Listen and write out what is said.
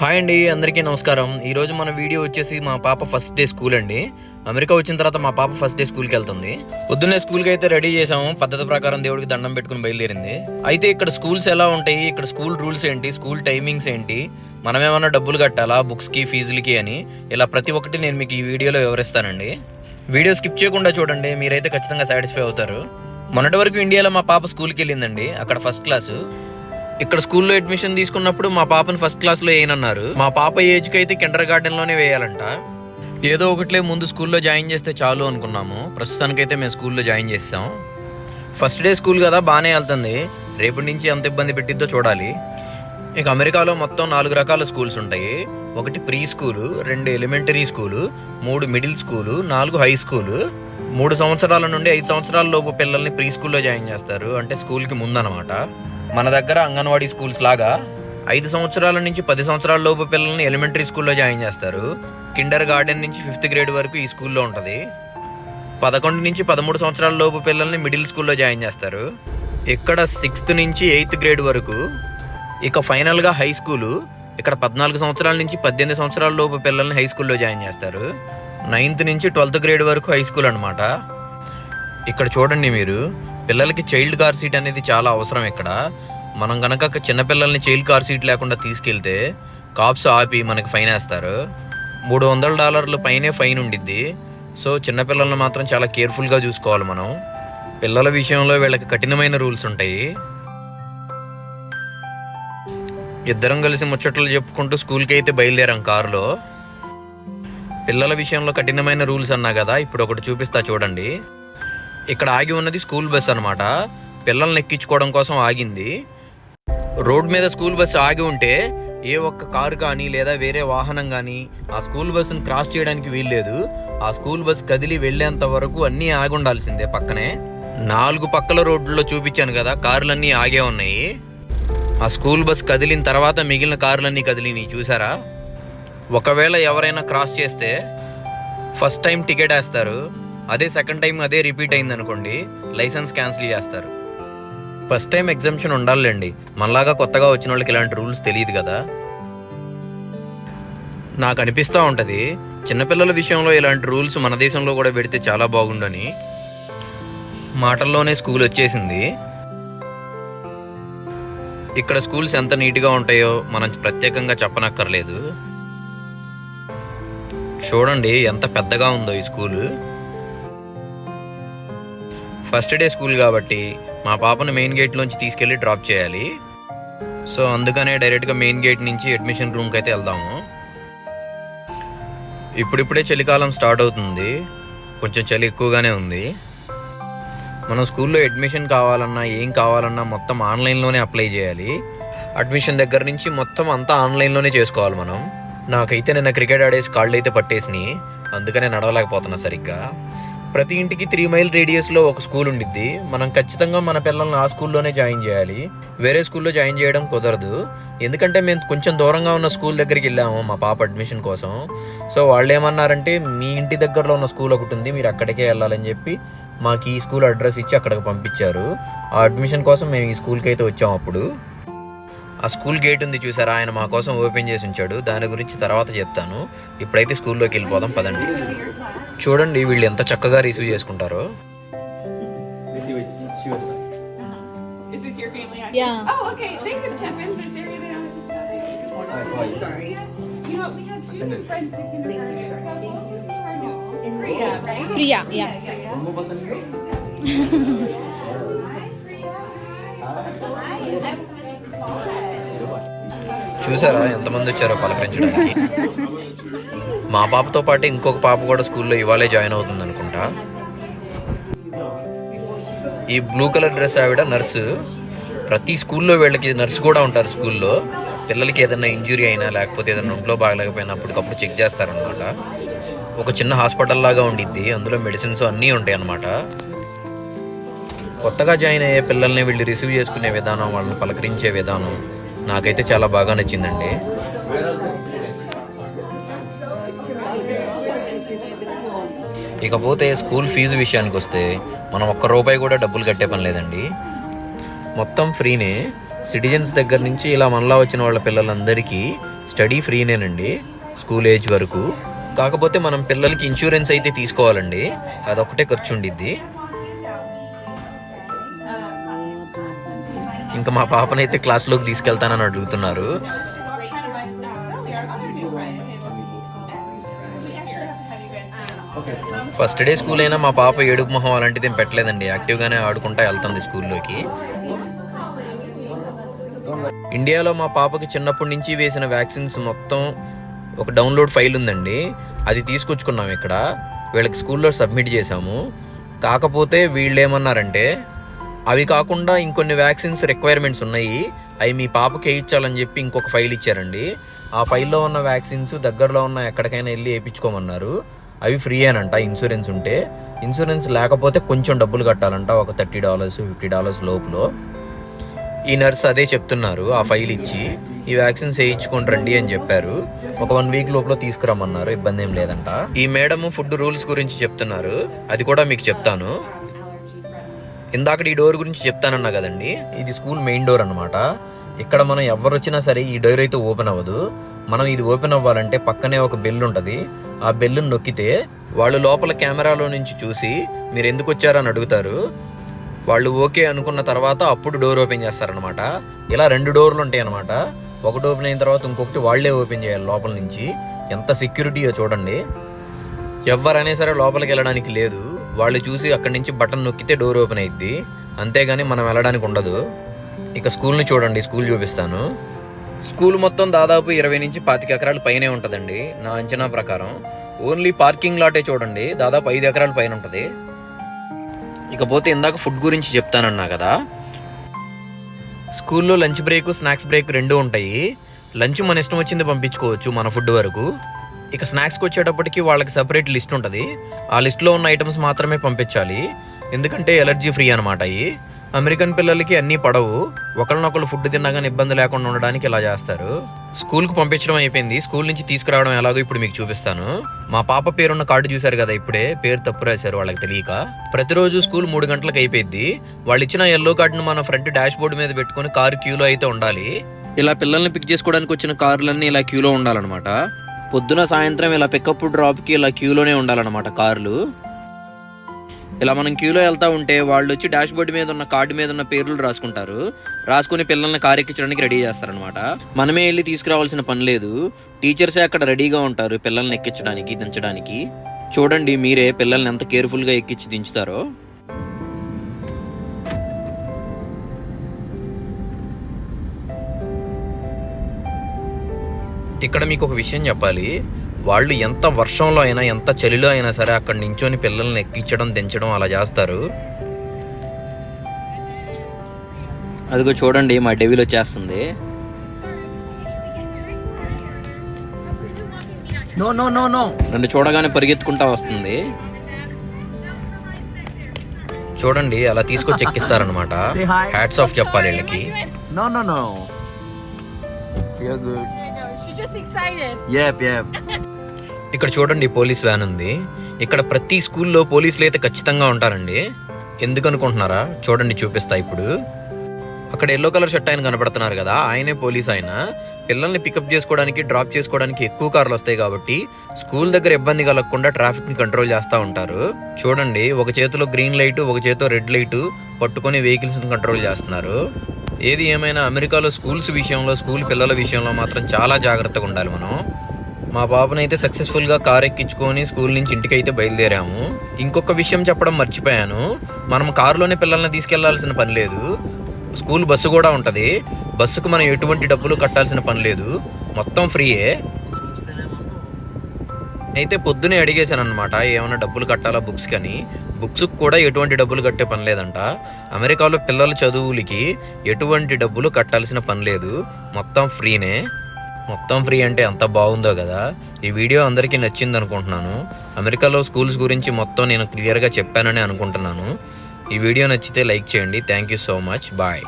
Hi అండి అందరికీ నమస్కారం. ఈరోజు మన వీడియో వచ్చేసి మా పాప ఫస్ట్ డే స్కూల్ అండి. అమెరికా వచ్చిన తర్వాత మా పాప ఫస్ట్ డే స్కూల్కి వెళ్తుంది. పొద్దున్నే స్కూల్కి అయితే రెడీ చేసాము పద్ధతి ప్రకారం దేవుడికి దండం పెట్టుకుని బయలుదేరింది. అయితే ఇక్కడ స్కూల్స్ ఎలా ఉంటాయి? ఇక్కడ స్కూల్ రూల్స్ ఏంటి? స్కూల్ టైమింగ్స్ ఏంటి? మనం ఏమైనా డబ్బులు కట్టాలా? బుక్స్కి ఫీజులకి అని ఇలా ప్రతి ఒక్కటి నేను మీకు ఈ వీడియోలో వివరిస్తానండి. వీడియో స్కిప్ చేయకుండా చూడండి. మీరైతే ఖచ్చితంగా సాటిస్ఫై అవుతారు. మొన్నటి వరకు ఇండియాలో మా పాప స్కూల్కి వెళ్ళిందండి. అక్కడ ఫస్ట్ క్లాసు. ఇక్కడ స్కూల్లో అడ్మిషన్ తీసుకున్నప్పుడు మా పాపని ఫస్ట్ క్లాస్లో వేయనన్నారు. మా పాప ఏజ్కి అయితే కిండర్ గార్డెన్లోనే వేయాలంట. ఏదో ఒకట్లే ముందు స్కూల్లో జాయిన్ చేస్తే చాలు అనుకున్నాము. ప్రస్తుతానికైతే మేము స్కూల్లో జాయిన్ చేస్తాం. ఫస్ట్ డే స్కూల్ కదా బాగానే వెళ్తుంది. రేపటి నుంచి ఎంత ఇబ్బంది పెట్టిద్దో చూడాలి. ఇక అమెరికాలో మొత్తం నాలుగు రకాల స్కూల్స్ ఉంటాయి. ఒకటి ప్రీ స్కూలు రెండు ఎలిమెంటరీ స్కూలు మూడు మిడిల్ స్కూలు నాలుగు హై స్కూలు. మూడు సంవత్సరాల నుండి ఐదు సంవత్సరాల లోపు పిల్లల్ని ప్రీ స్కూల్లో జాయిన్ చేస్తారు. అంటే స్కూల్కి ముందనమాట. మన దగ్గర అంగన్వాడీ స్కూల్స్ లాగా ఐదు సంవత్సరాల నుంచి పది సంవత్సరాల లోపు పిల్లల్ని ఎలిమెంటరీ స్కూల్లో జాయిన్ చేస్తారు. కిండర్ గార్డెన్ నుంచి ఫిఫ్త్ గ్రేడ్ వరకు ఈ స్కూల్లో ఉంటుంది. పదకొండు నుంచి పదమూడు సంవత్సరాల లోపు పిల్లల్ని మిడిల్ స్కూల్లో జాయిన్ చేస్తారు. ఇక్కడ సిక్స్త్ నుంచి ఎయిత్ గ్రేడ్ వరకు ఇక ఫైనల్గా హై స్కూలు ఇక్కడ పద్నాలుగు సంవత్సరాల నుంచి పద్దెనిమిది సంవత్సరాల లోపు పిల్లల్ని హై స్కూల్లో జాయిన్ చేస్తారు. నైన్త్ నుంచి ట్వెల్త్ గ్రేడ్ వరకు హై స్కూల్ అనమాట ఇక్కడ చూడండి మీరు పిల్లలకి చైల్డ్ కార్ సీట్ అనేది చాలా అవసరం ఇక్కడ. మనం కనుక చిన్నపిల్లల్ని చైల్డ్ కార్ సీట్ లేకుండా తీసుకెళ్తే కాప్స్ ఆపి మనకి ఫైన్ వేస్తారు. మూడు వందల డాలర్లు పైనే ఫైన్ ఉండిద్ది. సో చిన్నపిల్లల్ని మాత్రం చాలా కేర్ఫుల్గా చూసుకోవాలి మనం. పిల్లల విషయంలో వీళ్ళకి కఠినమైన రూల్స్ ఉంటాయి. ఇద్దరం కలిసి ముచ్చట్లు చెప్పుకుంటూ స్కూల్కి అయితే బయలుదేరాం కారులో. పిల్లల విషయంలో కఠినమైన రూల్స్ అన్నా కదా ఇప్పుడు ఒకటి చూపిస్తా చూడండి. ఇక్కడ ఆగి ఉన్నది స్కూల్ బస్ అన్నమాట. పిల్లల్ని ఎక్కించుకోవడం కోసం ఆగింది. రోడ్ మీద స్కూల్ బస్ ఆగి ఉంటే ఏ ఒక్క కారు కానీ లేదా వేరే వాహనం కానీ ఆ స్కూల్ బస్సును క్రాస్ చేయడానికి వీల్లేదు. ఆ స్కూల్ బస్ కదిలి వెళ్ళేంత వరకు అన్నీ ఆగి ఉండాల్సిందే పక్కనే. నాలుగు పక్కల రోడ్లలో చూపించాను కదా కార్లన్నీ ఆగే ఉన్నాయి. ఆ స్కూల్ బస్ కదిలిన తర్వాత మిగిలిన కార్లన్నీ కదిలినాయి చూసారా? ఒకవేళ ఎవరైనా క్రాస్ చేస్తే ఫస్ట్ టైం టికెట్ వేస్తారు. అదే సెకండ్ టైం అదే రిపీట్ అయింది అనుకోండి లైసెన్స్ క్యాన్సిల్ చేస్తారు. ఫస్ట్ టైం ఎగ్జామ్షన్ ఉండాలండి మనలాగా కొత్తగా వచ్చిన వాళ్ళకి ఇలాంటి రూల్స్ తెలియదు కదా. నాకు అనిపిస్తూ ఉంటుంది చిన్నపిల్లల విషయంలో ఇలాంటి రూల్స్ మన దేశంలో కూడా పెడితే చాలా బాగుండని. మాటల్లోనే స్కూల్ వచ్చేసింది. ఇక్కడ స్కూల్స్ ఎంత నీట్గా ఉంటాయో మనం ప్రత్యేకంగా చెప్పనక్కర్లేదు. చూడండి ఎంత పెద్దగా ఉందో ఈ స్కూలు. ఫస్ట్ డే స్కూల్ కాబట్టి మా పాపను మెయిన్ గేట్లోంచి తీసుకెళ్ళి డ్రాప్ చేయాలి. సో అందుకనే డైరెక్ట్గా మెయిన్ గేట్ నుంచి అడ్మిషన్ రూమ్కి అయితే వెళ్దాము. ఇప్పుడిప్పుడే చలికాలం స్టార్ట్ అవుతుంది. కొంచెం చలి ఎక్కువగానే ఉంది. మనం స్కూల్లో అడ్మిషన్ కావాలన్నా ఏం కావాలన్నా మొత్తం ఆన్లైన్లోనే అప్లై చేయాలి. అడ్మిషన్ దగ్గర నుంచి మొత్తం అంతా ఆన్లైన్లోనే చేసుకోవాలి మనం. నాకైతే నిన్న క్రికెట్ ఆడేసి కాళ్ళు అయితే పట్టేసినాయి అందుకనే నడవలేకపోతున్నా సరిగ్గా. ప్రతి ఇంటికి త్రీ మైల్ రేడియస్లో ఒక స్కూల్ ఉండిద్ది. మనం ఖచ్చితంగా మన పిల్లల్ని ఆ స్కూల్లోనే జాయిన్ చేయాలి. వేరే స్కూల్లో జాయిన్ చేయడం కుదరదు. ఎందుకంటే మేము కొంచెం దూరంగా ఉన్న స్కూల్ దగ్గరికి వెళ్ళాము మా పాప అడ్మిషన్ కోసం. సో వాళ్ళు ఏమన్నారంటే మీ ఇంటి దగ్గరలో ఉన్న స్కూల్ ఒకటి ఉంది మీరు అక్కడికే వెళ్ళాలని చెప్పి మాకు ఈ స్కూల్ అడ్రస్ ఇచ్చి అక్కడికి పంపించారు. ఆ అడ్మిషన్ కోసం మేము ఈ స్కూల్కి అయితే వచ్చాము అప్పుడు. ఆ స్కూల్ గేట్ ఉంది చూసారా? ఆయన మా కోసం ఓపెన్ చేసి ఉంచాడు. దాని గురించి తర్వాత చెప్తాను. ఇప్పుడైతే స్కూల్లోకి వెళ్ళిపోదాం పదండి. చూడండి వీళ్ళు ఎంత చక్కగా రిసీవ్ చేసుకుంటారో. Was చూసారా? ఎంతమంది వచ్చారో పలకరించడానికి. మా పాపతో పాటు ఇంకొక పాప కూడా స్కూల్లో ఇవాళే జాయిన్ అవుతుంది అనుకుంటా. ఈ బ్లూ కలర్ డ్రెస్ ఆవిడ నర్సు. ప్రతి స్కూల్లో వీళ్ళకి నర్సు కూడా ఉంటారు స్కూల్లో. పిల్లలకి ఏదైనా ఇంజురీ అయినా లేకపోతే ఏదైనా ఒంట్లో బాగలేకపోయినా అప్పటికప్పుడు చెక్ చేస్తారనమాట ఒక చిన్న హాస్పిటల్ లాగా ఉండిద్ది. అందులో మెడిసిన్స్ అన్నీ ఉంటాయి అన్నమాట కొత్తగా జాయిన్ అయ్యే పిల్లల్ని వీళ్ళు రిసీవ్ చేసుకునే విధానం వాళ్ళని పలకరించే విధానం నాకైతే చాలా బాగా నచ్చిందండి. ఇకపోతే స్కూల్ ఫీజు విషయానికి వస్తే మనం ఒక్క రూపాయి కూడా డబ్బులు కట్టే పని లేదండి. మొత్తం ఫ్రీనే. సిటిజన్స్ దగ్గర నుంచి ఇలా మనలా వచ్చిన వాళ్ళ పిల్లలందరికీ స్టడీ ఫ్రీనేనండి స్కూల్ ఏజ్ వరకు. కాకపోతే మనం పిల్లలకి ఇన్సూరెన్స్ అయితే తీసుకోవాలండి. అదొకటే ఖర్చు ఉండిద్ది ఇంకా మా పాపనైతే క్లాస్లోకి తీసుకెళ్తానని అడుగుతున్నారు. ఫస్ట్ డే స్కూల్ అయినా మా పాప ఏడుపు మొహం అలాంటిది ఏం పెట్టలేదండి. యాక్టివ్గానే ఆడుకుంటా వెళ్తుంది స్కూల్లోకి. ఇండియాలో మా పాపకి చిన్నప్పటి నుంచి వేసిన వ్యాక్సిన్స్ మొత్తం ఒక డౌన్లోడ్ ఫైల్ ఉందండి. అది తీసుకొచ్చుకున్నాం ఇక్కడ. వీళ్ళకి స్కూల్లో సబ్మిట్ చేశాము. కాకపోతే వీళ్ళు ఏమన్నారంటే అవి కాకుండా ఇంకొన్ని వ్యాక్సిన్స్ రిక్వైర్మెంట్స్ ఉన్నాయి. అవి మీ పాపకి వేయించాలని చెప్పి ఇంకొక ఫైల్ ఇచ్చారండి. ఆ ఫైల్లో ఉన్న వ్యాక్సిన్స్ దగ్గరలో ఉన్న ఎక్కడికైనా వెళ్ళి వేయించుకోమన్నారు. అవి ఫ్రీ అనంట ఇన్సూరెన్స్ ఉంటే. ఇన్సూరెన్స్ లేకపోతే కొంచెం డబ్బులు కట్టాలంట ఒక థర్టీ డాలర్స్ ఫిఫ్టీ డాలర్స్ లోపులో. ఈ నర్స్ అదే చెప్తున్నారు ఆ ఫైల్ ఇచ్చి ఈ వ్యాక్సిన్స్ వేయించుకొని రండి అని చెప్పారు. ఒక వన్ వీక్ లోపల తీసుకురమ్మన్నారు ఇబ్బంది ఏం లేదంట. ఈ మేడం ఫుడ్ రూల్స్ గురించి చెప్తున్నారు. అది కూడా మీకు చెప్తాను. ఇందాక ఈ డోర్ గురించి చెప్తానన్నా కదండి. ఇది స్కూల్ మెయిన్ డోర్ అనమాట ఇక్కడ మనం ఎవరు వచ్చినా సరే ఈ డోర్ అయితే ఓపెన్ అవ్వదు. మనం ఇది ఓపెన్ అవ్వాలంటే పక్కనే ఒక బెల్ ఉంటుంది. ఆ బెల్లును నొక్కితే వాళ్ళు లోపల కెమెరాలో నుంచి చూసి మీరు ఎందుకు వచ్చారని అడుగుతారు. వాళ్ళు ఓకే అనుకున్న తర్వాత అప్పుడు డోర్ ఓపెన్ చేస్తారనమాట ఇలా రెండు డోర్లు ఉంటాయి అనమాట ఒకటి ఓపెన్ అయిన తర్వాత ఇంకొకటి వాళ్ళే ఓపెన్ చేయాలి లోపల నుంచి. ఎంత సెక్యూరిటీయో చూడండి. ఎవరైనా సరే లోపలికి వెళ్ళడానికి లేదు. వాళ్ళు చూసి అక్కడి నుంచి బటన్ నొక్కితే డోర్ ఓపెన్ అయిద్ది. అంతేగాని మనం వెళ్ళడానికి ఉండదు. ఇక స్కూల్ని చూడండి స్కూల్ చూపిస్తాను. స్కూల్ మొత్తం దాదాపు ఇరవై నుంచి పాతిక ఎకరాల పైనే ఉంటుందండి నా అంచనా ప్రకారం. ఓన్లీ పార్కింగ్ లాటే చూడండి దాదాపు ఐదు ఎకరాల పైన ఉంటుంది. ఇకపోతే ఇందాక ఫుడ్ గురించి చెప్తానన్నా కదా. స్కూల్లో లంచ్ బ్రేక్ స్నాక్స్ బ్రేక్ రెండు ఉంటాయి. లంచ్ మన ఇష్టం వచ్చింది పంపించుకోవచ్చు మన ఫుడ్ వరకు. ఇక స్నాక్స్కి వచ్చేటప్పటికి వాళ్ళకి సపరేట్ లిస్ట్ ఉంటుంది. ఆ లిస్ట్లో ఉన్న ఐటమ్స్ మాత్రమే పంపించాలి. ఎందుకంటే ఎలర్జీ ఫ్రీ అనమాట అవి అమెరికన్ పిల్లలకి అన్నీ పడవు. ఒకరినొకరు ఫుడ్ తిన్నాగానే ఇబ్బంది లేకుండా ఉండడానికి ఇలా చేస్తారు. స్కూల్కి పంపించడం అయిపోయింది. స్కూల్ నుంచి తీసుకురావడం ఎలాగో ఇప్పుడు మీకు చూపిస్తాను. మా పాప పేరున్న కార్డు చూశారు కదా ఇప్పుడే. పేరు తప్పు రాశారు వాళ్ళకి తెలియక. ప్రతిరోజు స్కూల్ మూడు గంటలకు అయిపోయింది వాళ్ళు ఇచ్చిన ఎల్లో కార్డును మన ఫ్రంట్ డాష్ బోర్డు మీద పెట్టుకొని కారు క్యూలో అయితే ఉండాలి. ఇలా పిల్లల్ని పిక్ చేసుకోవడానికి వచ్చిన కార్లన్నీ ఇలా క్యూలో ఉండాలన్నమాట. పొద్దున సాయంత్రం ఇలా పికప్ డ్రాప్కి ఇలా క్యూలోనే ఉండాలన్నమాట కార్లు. ఇలా మనం క్యూలో వెళ్తూ ఉంటే వాళ్ళు వచ్చి డాష్ బోర్డు మీద ఉన్న కార్డు మీద ఉన్న పేర్లు రాసుకుంటారు. రాసుకుని పిల్లల్ని కారు ఎక్కించడానికి రెడీ చేస్తారనమాట మనమే వెళ్ళి తీసుకురావాల్సిన పని లేదు. టీచర్సే అక్కడ రెడీగా ఉంటారు పిల్లల్ని ఎక్కించడానికి దించడానికి. చూడండి మీరే పిల్లల్ని ఎంత కేర్ఫుల్గా ఎక్కించి దించుతారో. ఇక్కడ మీకు ఒక విషయం చెప్పాలి. వాళ్ళు ఎంత వర్షంలో అయినా ఎంత చలిలో అయినా సరే అక్కడ నించొని పిల్లల్ని ఎక్కించడం దించడం అలా చేస్తారు. అదిగో చూడండి మా డెవిల్ వచ్చేస్తుంది. నన్ను చూడగానే పరిగెత్తుకుంటా వస్తుంది. చూడండి అలా తీసుకొచ్చి ఎక్కిస్తారనమాట. హ్యాట్స్ ఆఫ్ చెప్పాలి వీళ్ళకి. No, no, no. You're ఇక్కడ చూడండి పోలీస్ వ్యాన్ ఉంది. ఇక్కడ ప్రతి స్కూల్లో పోలీసులు అయితే ఖచ్చితంగా ఉంటారండి. ఎందుకు అనుకుంటున్నారా? చూడండి చూపిస్తా ఇప్పుడు. అక్కడ ఎల్లో కలర్ షర్ట్ ఆయన కనపడుతున్నారు కదా ఆయనే పోలీస్ ఆయన. పిల్లల్ని పికప్ చేసుకోవడానికి డ్రాప్ చేసుకోవడానికి ఎక్కువ కార్లు వస్తాయి కాబట్టి స్కూల్ దగ్గర ఇబ్బంది కలగకుండా ట్రాఫిక్ని కంట్రోల్ చేస్తూ ఉంటారు. చూడండి ఒక చేతిలో గ్రీన్ లైట్ ఒక చేతిలో రెడ్ లైట్ పట్టుకొని వెహికల్స్ని కంట్రోల్ చేస్తున్నారు. ఏది ఏమైనా అమెరికాలో స్కూల్స్ విషయంలో స్కూల్ పిల్లల విషయంలో మాత్రం చాలా జాగ్రత్తగా ఉండాలి మనం. మా బాబునైతే సక్సెస్ఫుల్గా కార్ ఎక్కించుకొని స్కూల్ నుంచి ఇంటికి అయితే బయలుదేరాము. ఇంకొక విషయం చెప్పడం మర్చిపోయాను. మనం కారులోనే పిల్లల్ని తీసుకెళ్ళాల్సిన పని లేదు. స్కూల్ బస్సు కూడా ఉంటుంది. బస్సుకు మనం ఎటువంటి డబ్బులు కట్టాల్సిన పని లేదు. మొత్తం ఫ్రీయే. అయితే పొద్దునే అడిగేశాను అనమాట ఏమైనా డబ్బులు కట్టాలా బుక్స్ కానీ బుక్స్ కూడా ఎటువంటి డబ్బులు కట్టే పని లేదంట. అమెరికాలో పిల్లల చదువులకి ఎటువంటి డబ్బులు కట్టాల్సిన పని లేదు. మొత్తం ఫ్రీనే. మొత్తం ఫ్రీ అంటే ఎంత బాగుందో కదా. ఈ వీడియో అందరికీ నచ్చింది అనుకుంటున్నాను. అమెరికాలో స్కూల్స్ గురించి మొత్తం నేను క్లియర్గా చెప్పానని అనుకుంటున్నాను. ఈ వీడియో నచ్చితే లైక్ చేయండి. Thank you so much. Bye.